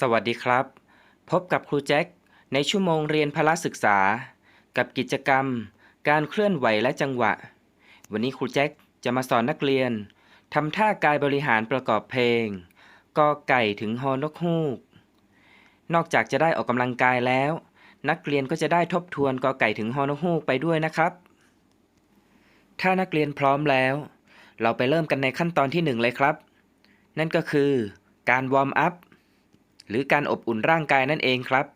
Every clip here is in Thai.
สวัสดีครับ พบกับครูแจ็คในชั่วโมงเรียนพละศึกษา กับกิจกรรม การเคลื่อนไหวและจังหวะ วันนี้ครูแจ็คจะมาสอนนักเรียนทำท่ากายบริหารประกอบเพลงกอไก่ถึงฮอนกฮูก นอกจากจะได้ออกกำลังกายแล้ว นักเรียนก็จะได้ทบทวนกอไก่ถึงฮอนกฮูกไปด้วยนะครับ ถ้านักเรียนพร้อมแล้ว เราไปเริ่มกันในขั้นตอนที่หนึ่งเลยครับ นั่นก็คือการวอร์มอัพ หรือการอบอุ่นร่างกายนั่นเองครับ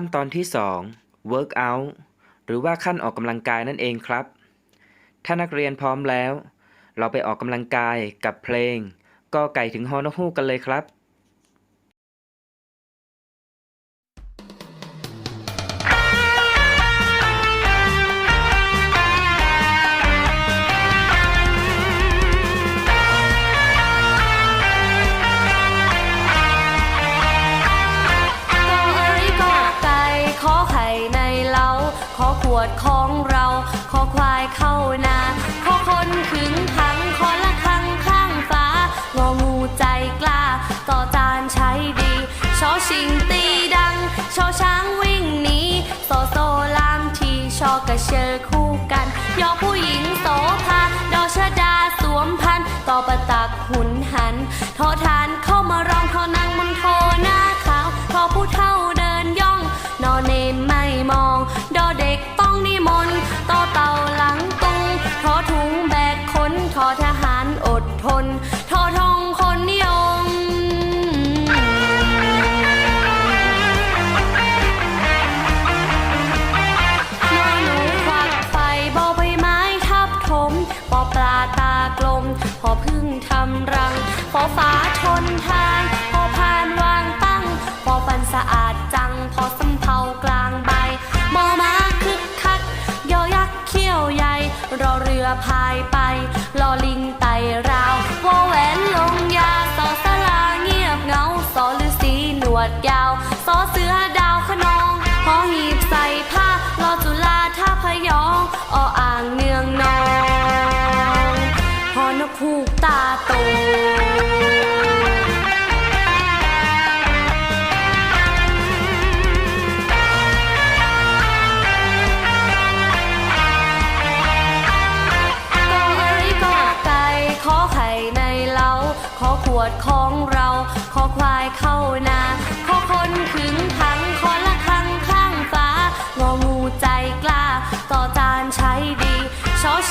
ขั้นตอนที่ 2 work out หรือว่าขั้นออกกำลังกายนั่นเองครับ ถ้านักเรียนพร้อมแล้ว เราไปออกกำลังกายกับเพลง ก็ไก่ถึงฮอนกฮูกกันเลยครับ ชิงตีดัง ชอช้างวิ่งหนีโซโซลามทีชอกระเชอคู่กัน ยอผู้หญิงโสภาดอชดาสวมพันต่อประตักหุนหัน ทอทานเข้ามาร้องทอนางมนโทหน้าขาวทอผู้เท่า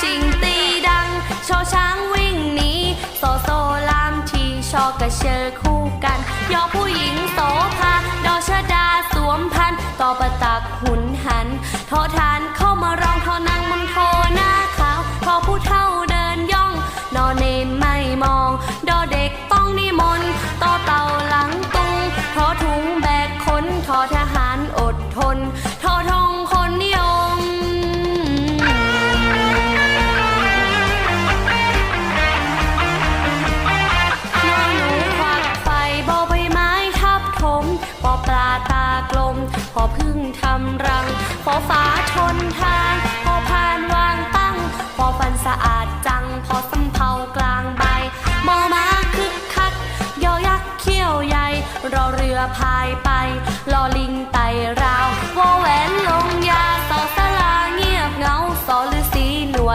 สิงตีดัง ชอช้างวิ่งหนีโซโซลามทีชอกระเชอคู่กัน ยอผู้หญิงโสภาดอชดาสวมพันต่อประตักหุนหัน ทอทานเข้ามารองทอนางมันโทหน้าขาวพอผู้เท่าเดินย่อง นอเนม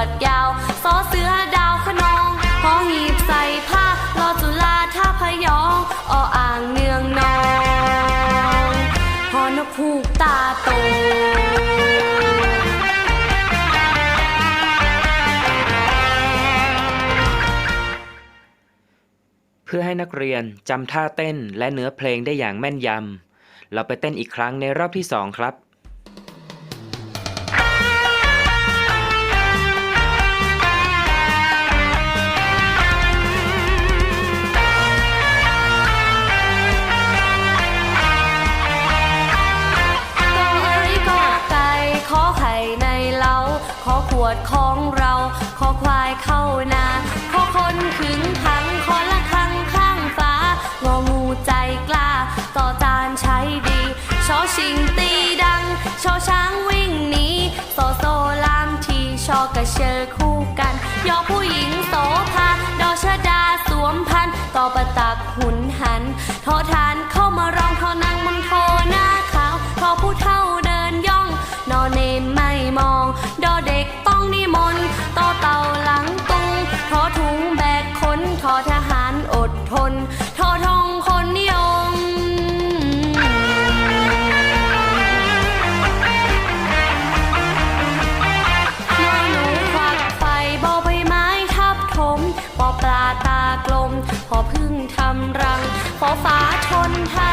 ดยาวสอเสือดาวขนองหอหีบใส่ผ้ารอจุฬาท่าพยองออ่างเนืองนองหอนกผูกตาโตเพื่อให้นักเรียนจำท่าเต้นและเนื้อเพลงได้อย่างแม่นยำ เราไปเต้นอีกครั้งในรอบที่สองครับ ดของเราขอควายเข้านาขอคนขึงขังขอละครังข้างฟ้างองูใจกล้า ต่อจานใช้ดีชอชิงตีดังชอช้างวิ่งหนีโซโซลามทีชอกระเชอคู่กัน ยอผู้หญิงโสภาดอชดาสวมพันต่อประตักหุนหันโททานเข้ามาร้องทอนังมนโทหน้าขาวพอผู้เท่าเดินย่อง นอเนมไม่มอง ต์ต่อเต่าหลังตุงทอถุงแบกคนทอทหารอดทนทอทองคนนิยม นอหนูควักไฟบอใบไม้ทับถมปอปลาตากลม พอพึ่งทำรัง พอฟ้าทนทานพอพานวางตั้งพอฟันสะอา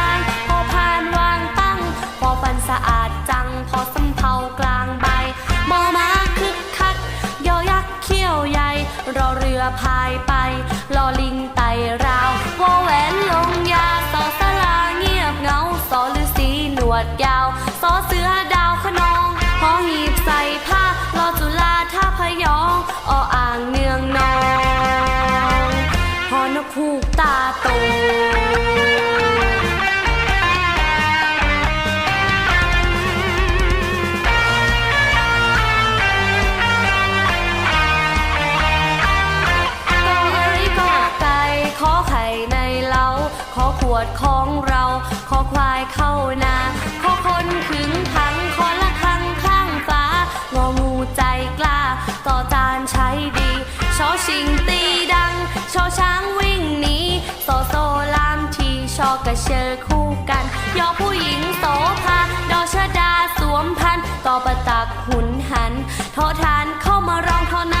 ชิงตีดัง ชอช้างวิ่งหนีโซโซลามทีชอกระเชอคู่กัน ยอผู้หญิงโสภาดอชดาสวมพันต่อประตักหุนหันทอทานเข้ามารองเท่านั้น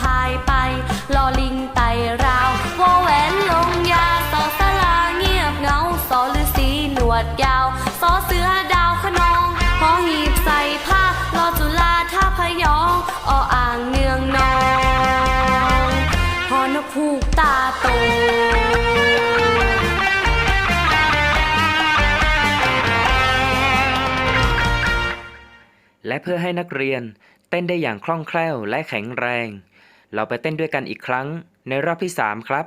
พายไป ลอลิงไตราววอแหวนลงยาสอสลาเงียบเงาสอฤาษีหนวดยาวสอเสือดาวขนองหองหีบใส่ผ้าลอจุลาท่าพยองอออ่างเนืองนองหอนผูกตาโตและเพื่อให้นักเรียนเต้นได้อย่างคล่องแคล่วและแข็งแรง เราไปเต้นด้วยกันอีกครั้งในรอบที่ 3 ครับ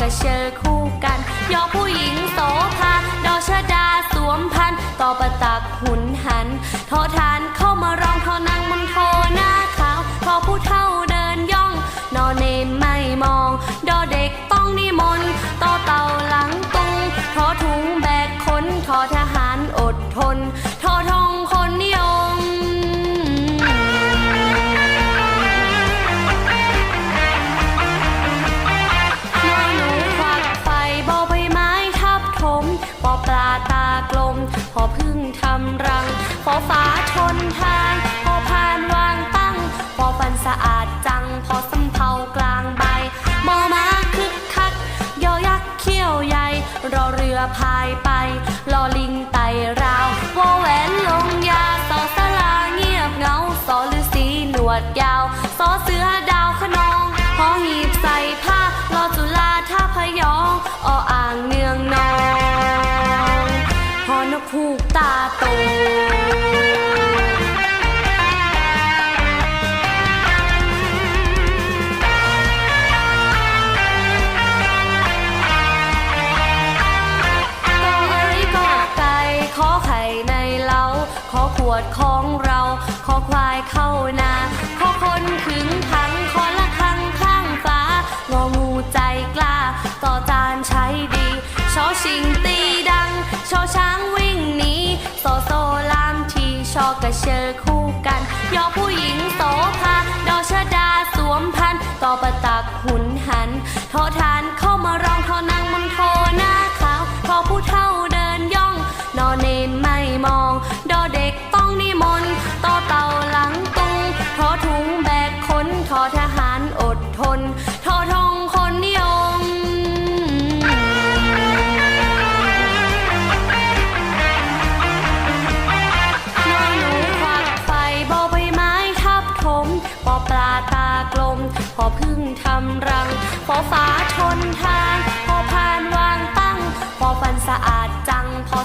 กระเชอคู่กัน ยอผู้หญิงโสภาดอชดาสวมพันต่อประตักหุนหัน ทอทานเข้ามารองทอนางมนโทหน้าขาวทอผู้ท ชิงตีดังโชช้างวิ่งหนีโซโซลามทีชอกระเชอคู่กัน ยอผู้หญิงโสภาดอชดาสวมพันต่อประตักหุนหันทอทานเข้ามารองทอนางมังโทหน้าขาวทอผู้เท่า พอพึ่งทำรัง พอฟ้าทนทาง พอผ่านวางตั้ง พอฟันสะอาดจัง พอ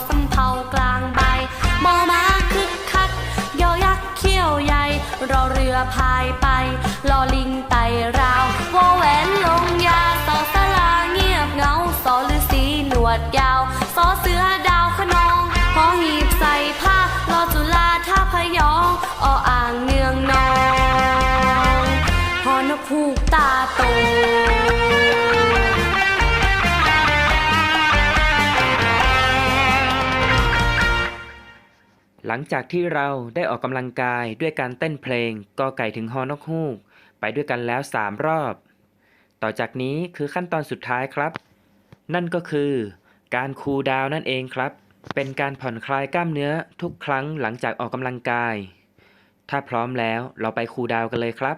หลังจากที่เราได้ออกกำลังกายด้วยการเต้นเพลงกอไก่ถึงฮอนกฮูก ไปด้วยกันแล้ว 3 รอบ ต่อจากนี้คือขั้นตอนสุดท้ายครับ นั่นก็คือการคูลดาวน์นั่นเองครับ เป็นการผ่อนคลายกล้ามเนื้อทุกครั้งหลังจากออกกำลังกาย ถ้าพร้อมแล้วเราไปคูลดาวน์กันเลยครับ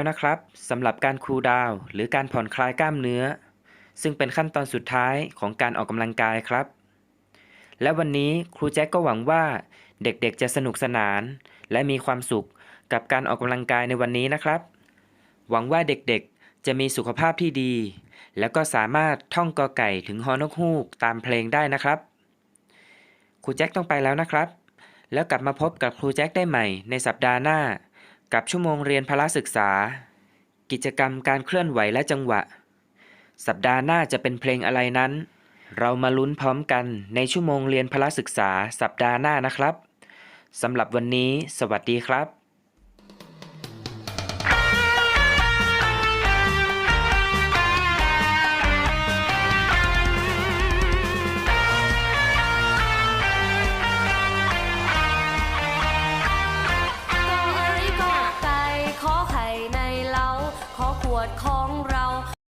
แล้วนะครับสำหรับการคูลดาวน์หรือการผ่อนคลายกล้ามเนื้อ ซึ่งเป็นขั้นตอนสุดท้ายของการออกกำลังกายครับ และวันนี้ครูแจ็คก็หวังว่าเด็กๆจะสนุกสนาน และมีความสุขกับการออกกำลังกายในวันนี้นะครับ หวังว่าเด็กๆจะมีสุขภาพที่ดี แล้วก็สามารถท่องกอไก่ถึงฮอนกฮูกตามเพลงได้นะครับครูแจ็คต้องไปแล้วนะครับ แล้วกลับมาพบกับครูแจ็คได้ใหม่ในสัปดาห์หน้า กับชั่วโมงเรียนพละศึกษา กิจกรรมการเคลื่อนไหวและจังหวะ สัปดาห์หน้าจะเป็นเพลงอะไรนั้น เรามาลุ้นพร้อมกันในชั่วโมงเรียนพละศึกษาสัปดาห์หน้านะครับสำหรับวันนี้ สวัสดีครับ